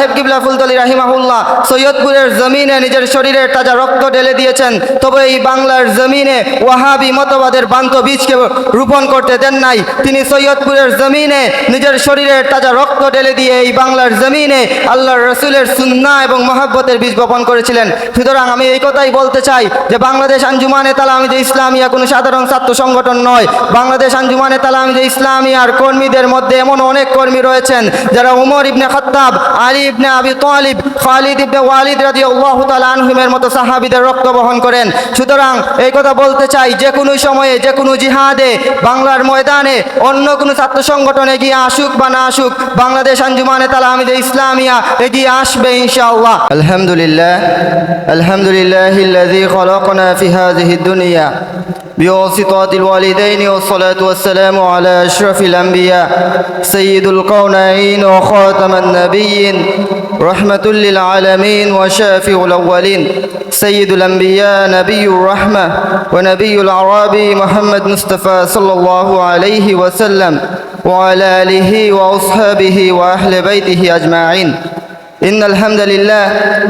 সাহেব কিবলা ফুলতলি রাহিমাহুল্লাহ সৈয়দপুরের জমিনে নিজের শরীরের তাজা রক্ত ঢেলে দিয়েছেন। তবে এই বাংলার জমিনে ওয়াহাবি মতবাদের বান্ত বীজকে রোপণ করতে দেন নাই। তিনি সৈয়দপুরের জমিনে নিজের শরীরের তাজা রক্ত ঢেলে দিয়ে এই বাংলার জমিনে আল্লাহর রসুলের সুন্না এবং মহাব্বতের বীজ বপন করেছিলেন। সুতরাং আমি এই কথাই বলতে চাই যে বাংলাদেশ আঞ্জুমানে তালামিদে ইসলামিয়া কোনো সাধারণ ছাত্র সংগঠন নয়। বাংলাদেশ আঞ্জুমানে তালামিদে ইসলামিয়ার কর্মীদের মধ্যে এমন অনেক কর্মী রয়েছেন, যারা উমর ইবনে খত্তাব, আলী ইবনে আবি তালিব খালিদ ইবনে ওয়ালিদ রাজি আল্লাহ আনহুমের মতো সাহাবিদের রক্ত বহন করেন সুতরাং এই কথা বলতে চাই যে কোনো সময়ে যে কোনো জিহাদে বাংলার ময়দানে অন্য কোনো ছাত্র সংগঠন এগিয়ে আসুক বা না আসুক বাংলাদেশ আঞ্জুমানে তালামিদে ইসলামিয়া এগিয়ে আসবে ইনশাআল্লাহ আলহামদুলিল্লাহ আলহামদুলিল্লাহ الذي خلقنا في هذه الدنيا بواسطة الوالدين والصلاة والسلام على أشرف الأنبياء سيد القونين وخاتم النبيين رحمة للعالمين وشافع الأولين سيد الأنبياء نبي الرحمة ونبي العربي محمد مصطفى صلى الله عليه وسلم وعلى آله وأصحابه وأهل بيته أجمعين. إن الحمد لله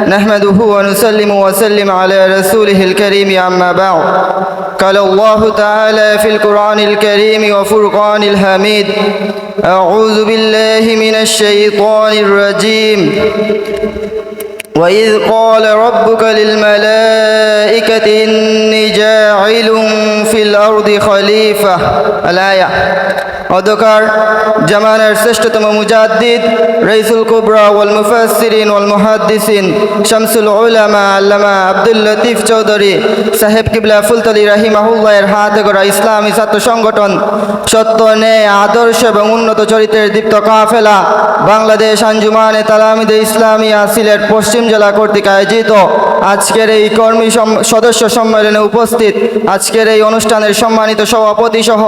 نحمده ونسلم وسلم على رسوله الكريم أما بعد. قال الله تعالى في القرآن الكريم وفرقان الحميد أعوذ بالله من الشيطان الرجيم. وإذ قال ربك للملائكة إني جاعل في الأرض خليفة. الآية. অধ্যকার জামানের শ্রেষ্ঠতম মুজাদ্দিদ, রইসুল কুবরা ওয়াল মুফাসসিরিন ওয়াল মুহাদ্দিসিন, শামসুল উলামা আল্লামা আব্দুল লতিফ চৌধুরী, সাহেব কিবলা ফুলতলি রাহিমাহুল্লাহের হাতে গড়া ইসলামী ছাত্র সংগঠন, সত্য, ন্যায়, আদর্শ এবং উন্নত চরিত্রের দীপ্ত কাফেলা, বাংলাদেশ আঞ্জুমানে তালামিদে ইসলামিয়া সিলেট পশ্চিম জেলা কর্তৃক আয়োজিত আজকের এই কর্মী সদস্য সম্মেলনে উপস্থিত, আজকের এই অনুষ্ঠানের সম্মানিত সভাপতি সহ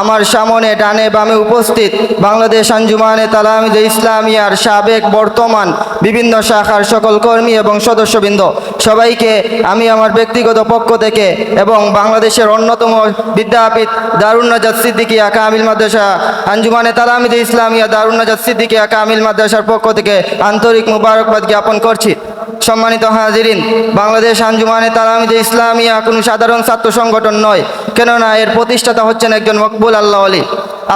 আমার সামনে ডানে বামে উপস্থিত বাংলাদেশ আঞ্জুমানে তালামিদে ইসলামিয়ার সাবেক বর্তমান বিভিন্ন শাখার সকল কর্মী এবং সদস্যবৃন্দ। সবাইকে আমি আমার ব্যক্তিগত পক্ষ থেকে এবং বাংলাদেশের অন্যতম বিদ্যাপীঠ দারুণ নাজাদ সিদ্দিকিয়া কামিল মাদ্রাসা আঞ্জুমানে তালামিদে ইসলামিয়া দারুণ নাজাদ সিদ্দিকিয়া কামিল মাদ্রাসার পক্ষ থেকে আন্তরিক মুবারকবাদ জ্ঞাপন করছি। সম্মানিত হাজিরিন, বাংলাদেশ আঞ্জুমানে তালামিদে ইসলামিয়া কোনো সাধারণ ছাত্র সংগঠন নয়, কেননা এর প্রতিষ্ঠাতা হচ্ছেন একজন মকবুল আল্লাহ আলী।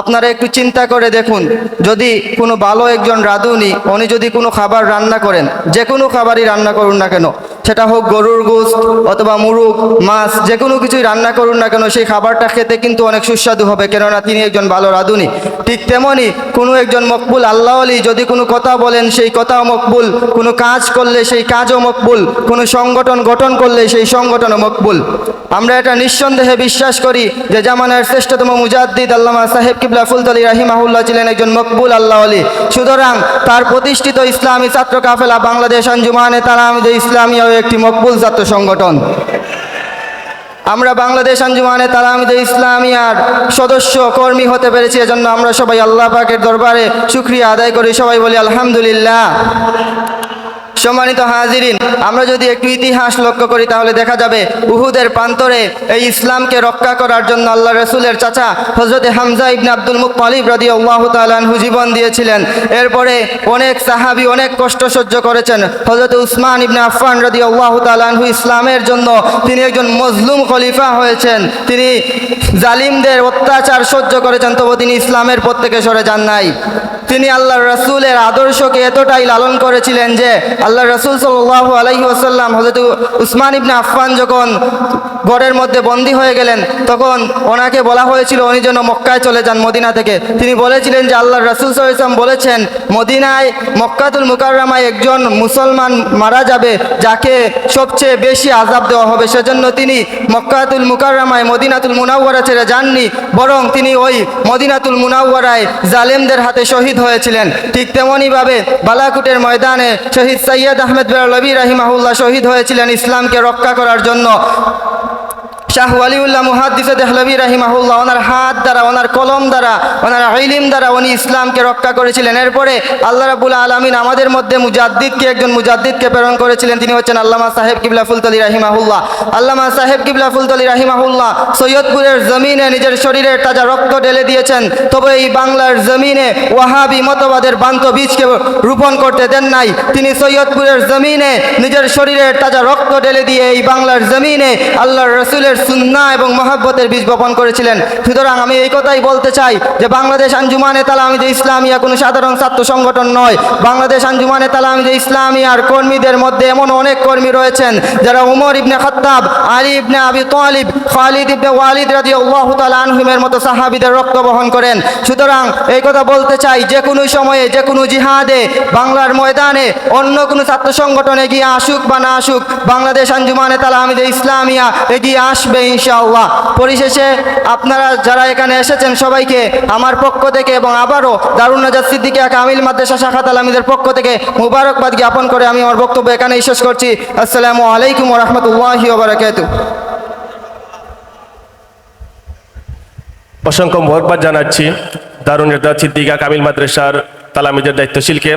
আপনারা একটু চিন্তা করে দেখুন, যদি কোনো ভালো একজন রাঁধুনি, উনি যদি কোনো খাবার রান্না করেন, যে কোনো খাবারই রান্না করুন না কেন, সেটা হোক গরুর গোস্ত অথবা মুরগ, মাছ, যে কোনো কিছুই রান্না করুন না কেন, সেই খাবারটা খেতে কিন্তু অনেক সুস্বাদু হবে, কেননা তিনি একজন ভালো রাঁধুনি। ঠিক তেমনই কোনো একজন মকবুল আল্লাহ আলী যদি কোনো কথা বলেন, সেই কথাও মকবুল, কোনো কাজ করলে সেই কাজও মকবুল, কোনো সংগঠন গঠন করলে সেই সংগঠনও মকবুল। আমরা এটা নিঃসন্দেহে বিশ্বাস করি যে জামানের শ্রেষ্ঠতম মুজাদ্দিদ আল্লামা সাহেব কিবলা ফুলতলি রাহিমাহুল্লাহ ছিলেন একজন মকবুল আল্লাহ আলী। সুতরাং তার প্রতিষ্ঠিত ইসলামী ছাত্র কাফেলা বাংলাদেশ আঞ্জুমানে তালামিদে ইসলামীয় একটি মকবুল ছাত্র সংগঠন। আমরা বাংলাদেশ আঞ্জুমানে তারা তালামিদে ইসলামিয়ার সদস্য, কর্মী হতে পেরেছি, এজন্য আমরা সবাই আল্লাহ পাকের দরবারে শুক্রিয়া আদায় করি। সবাই বলি আলহামদুলিল্লাহ। সম্মানিত হাজিরিন, আমরা যদি একটু ইতিহাস লক্ষ্য করি তাহলে দেখা যাবে উহুদের প্রান্তরে এই ইসলামকে রক্ষা করার জন্য আল্লাহ রসুলের চাচা হজরত হামজা ইবনে আব্দুল মুক্তালিব রাদি আল্লাহ তালু জীবন দিয়েছিলেন। এরপরে অনেক সাহাবি অনেক কষ্ট সহ্য করেছেন। হজরত উসমান ইবনে আফফান রাদি আল্লাহ তালু ইসলামের জন্য তিনি একজন মজলুম খলিফা হয়েছেন। তিনি জালিমদের অত্যাচার সহ্য করেছেন, তবু তিনি ইসলামের থেকে সরে যান নাই। তিনি আল্লাহ রসুলের আদর্শকে এতটাই লালন করেছিলেন যে আল্লাহ রসুল সাল্লাহ আলাইহি আসাল্লাম হজরত উসমান ইবনে আফফান যখন ঘরের মধ্যে বন্দী হয়ে গেলেন, তখন ওনাকে বলা হয়েছিল, উনি যেন মক্কায় চলে যান মদিনা থেকে। তিনি বলেছিলেন যে আল্লাহ রসুল সাল্লাম বলেছেন, মদিনায়, মক্কাতুল মুকাররামায় একজন মুসলমান মারা যাবে, যাকে সবচেয়ে বেশি আজাব দেওয়া হবে। সেজন্য তিনি মক্কাতুল মুকাররামায় মদিনাতুল মুনাওয়ারা ছেড়ে যাননি, বরং তিনি ওই মদিনাতুল মুনাওয়ারায় জালেমদের হাতে শহীদ হয়েছিলেন। ঠিক তেমনইভাবে বালাকুটের ময়দানে শহীদ সৈয়দ আহমেদ বেরলবী রাহিমাহুল্লাহ শহীদ হয়েছিলেন ইসলামকে রক্ষা করার জন্য। শাহ ওয়ালিউল্লাহ মুহাদ্দিস দেহলবী রাহিমাহুল্লাহ, ওনার হাত দ্বারা, ওনার কলম দ্বারা, ওনার ইলিম দ্বারা উনি ইসলামকে রক্ষা করেছিলেন। এরপরে আল্লাহ রাবুল আলমিন আমাদের মধ্যে মুজাদ্দিদকে, একজন মুজাদ্দিদকে প্রেরণ করেছিলেন। তিনি হচ্ছেন আল্লামা সাহেব কিবলা ফুলতলি রাহিমাহুল্লাহ। আল্লামা সাহেব কিবলা ফুলতলি রাহিমাহুল্লাহ সৈয়দপুরের জমিনে নিজের শরীরের তাজা রক্ত ঢেলে দিয়েছেন। তবে এই বাংলার জমিনে ওয়াহাবি মতবাদের বান্ত বীজকে রোপণ করতে দেন নাই। তিনি সৈয়দপুরের জমিনে নিজের শরীরের তাজা রক্ত ঢেলে দিয়ে এই বাংলার জমিনে আল্লাহর রসুলের সুন্না এবং মহাব্বতের বীজ বপন করেছিলেন। সুতরাং আমি এই কথাই বলতে চাই যে বাংলাদেশ আঞ্জুমানে তালামিদে ইসলামিয়া কোনো সাধারণ ছাত্র সংগঠন নয়। বাংলাদেশ আঞ্জুমানে তালামিদে ইসলামিয়ার কর্মীদের মধ্যে এমন অনেক কর্মী রয়েছেন যারা উমর ইবনে খত্তাব, আলী ইবনে আবি তালিব, খালিদ ইবনে ওয়ালিদ রাজি আল্লাহ আনহুমের মতো সাহাবিদের রক্ত বহন করেন। সুতরাং এই কথা বলতে চাই যে কোনো সময়ে, যে কোনো জিহাদে, বাংলার ময়দানে অন্য কোনো ছাত্র সংগঠন এগিয়ে আসুক বা না আসুক, বাংলাদেশ আঞ্জুমানে তালামিদে ইসলামিয়া এগিয়ে আসবে। ইনশাআল্লাহ। পরিশেষে আপনারা যারা এখানে এসেছেন সবাইকে আমার পক্ষ থেকে এবং আবারও দারুণ নাজাদ সিদ্দিকিয়া কামিল মাদ্রাসা শাখা তালামিদের পক্ষ থেকে মুবারকবাদ জ্ঞাপন করে আমি আমার বক্তব্য এখানেই শেষ করছি। আসসালামু আলাইকুম রহমতুল্লাহি অসংখ্য মোহরবাদ জানাচ্ছি দারুণ সিদ্দিকা কামিল মাদ্রাসার তালামিদের দায়িত্বশীলকে।